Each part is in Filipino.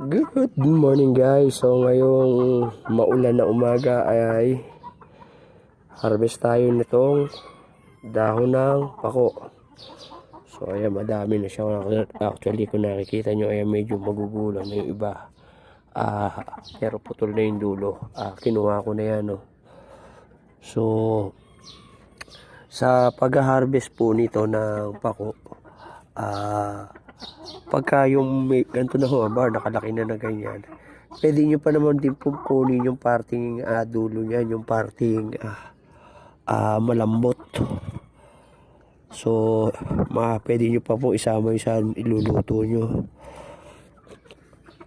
Good morning guys. So ngayong maulan na umaga ay harvest tayo nitong dahon ng pako. So ayan madami na siya. Actually kung nakikita nyo ayan medyo magugulang na yung iba. Ah, pero putol na yung dulo. Ah, kinuha ko na yan no. So sa pag-harvest po nito ng pako ah pagka yung may ganito na ho, bar, nakalaki na na ganyan, pwede nyo pa naman din po kunin yung parting ah, dulo niyan, yung parting ah, ah, malambot. So, ma, pwede nyo pa po isama yung sa iluluto nyo.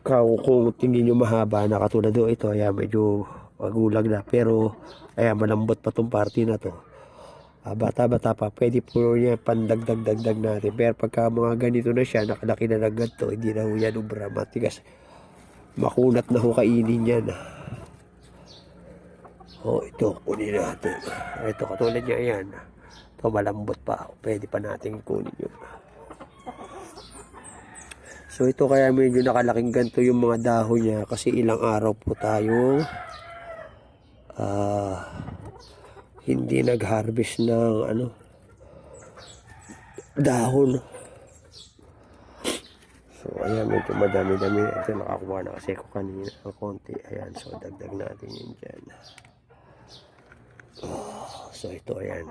Kung, kung tingin nyo mahaba na katulad do ito, ayan, medyo magulag na. Pero, ayan, malambot pa tong party na to. Ah, bata-bata pa, pwede po niya pandagdag-dagdag natin. Pero pagka mga ganito na siya, nakalaki na ng ganito, hindi na ho yan ubra matigas. Makunat na ho kainin yan. Oh, ito, kunin natin. Ito, katulad niya yan. Ito, malambot pa. Pwede pa natin kunin yun. So, ito kaya medyo nakalaking ganito yung mga dahon niya kasi ilang araw po tayo ah hindi nag-harvest ng ano dahon. So ayan medyo madami-dami ito nakakuha na kasi ko kanina ng konti. Ayan so dagdag natin yun dyan. Oh, so ito ayan.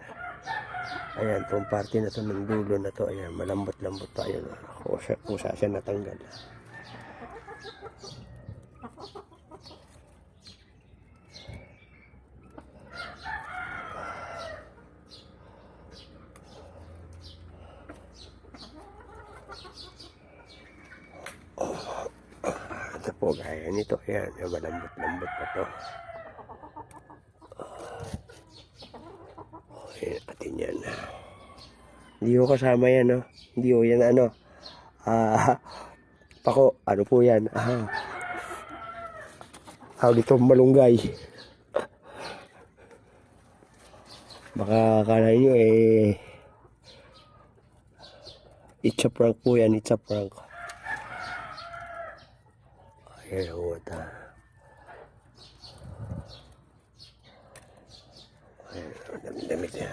Ayan itong parte na to ng dulo na to. Ayan malambot-lambot pa yun. Kusa, kusa siya natanggal. Po gaya nito. Ayan, yung malambot-lambot pa to. Ayan, atin yan. Hindi ko kasama yan, no? Hindi ko yan, ano? Ah, pako, ano po yan? Ah, tawag dito malunggay. Baka akala nyo, eh, it's a prank po yan, it's a prank. Ayan, wata. Ayan, ang dami-damit niya.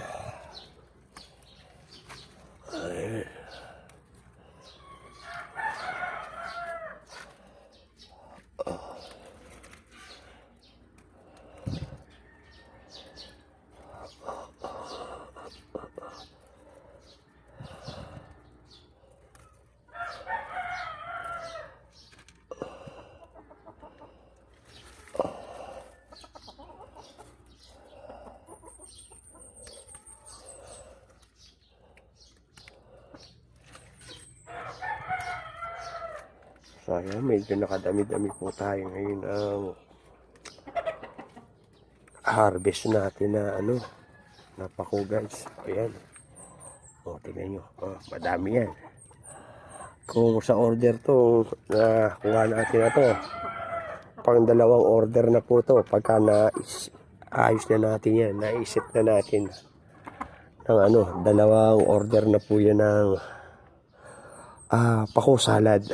So ayan, medyo nakadami-dami po tayo ngayon ang harvest natin na ano, napako guys. Ayan. O, tingnan nyo. O, madami yan. Kung sa order to, na kuha natin na to, pang dalawang order na po to. Pagka na ayos na natin yan, naisip na natin ng ano, dalawang order na po yan ng ah, pako salad.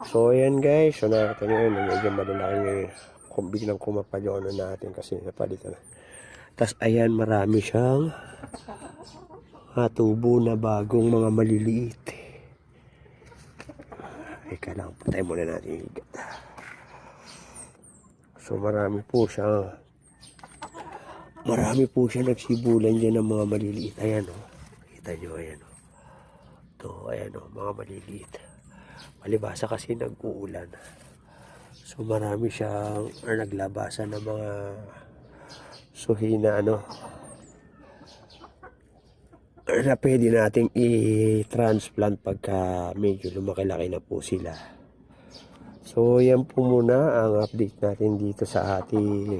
So, ayan guys. So, nakita nyo yun. Medyo malalaki ngayon. Kung biglang kumapal yung ano natin kasi napalitan na. Tapos, ayan, marami siyang mga tubo na bagong mga maliliit. Ika lang, patay muna natin. So, marami po siya. Marami po siya nagsibulan dyan ng mga maliliit. Ayan, o. Oh. Kita nyo, ayan, o. Oh. Ito, ayan, o. Oh, mga maliliit palibasa kasi nag-uulan. So marami siyang or naglabasan ng mga suhi na ano na pwede nating i-transplant pagka medyo lumaki-laki na po sila. So yan po muna ang update natin dito sa ating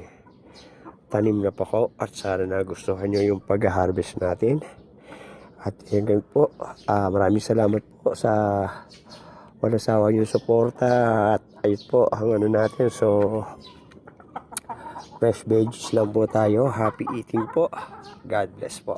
tanim na pako at sana nagustuhan nyo yung pag-harvest natin. At yan po, ah, maraming salamat po sa wala sawa yung suporta at ayun po ang ano natin so fresh veggies lang po tayo. Happy eating po. God bless po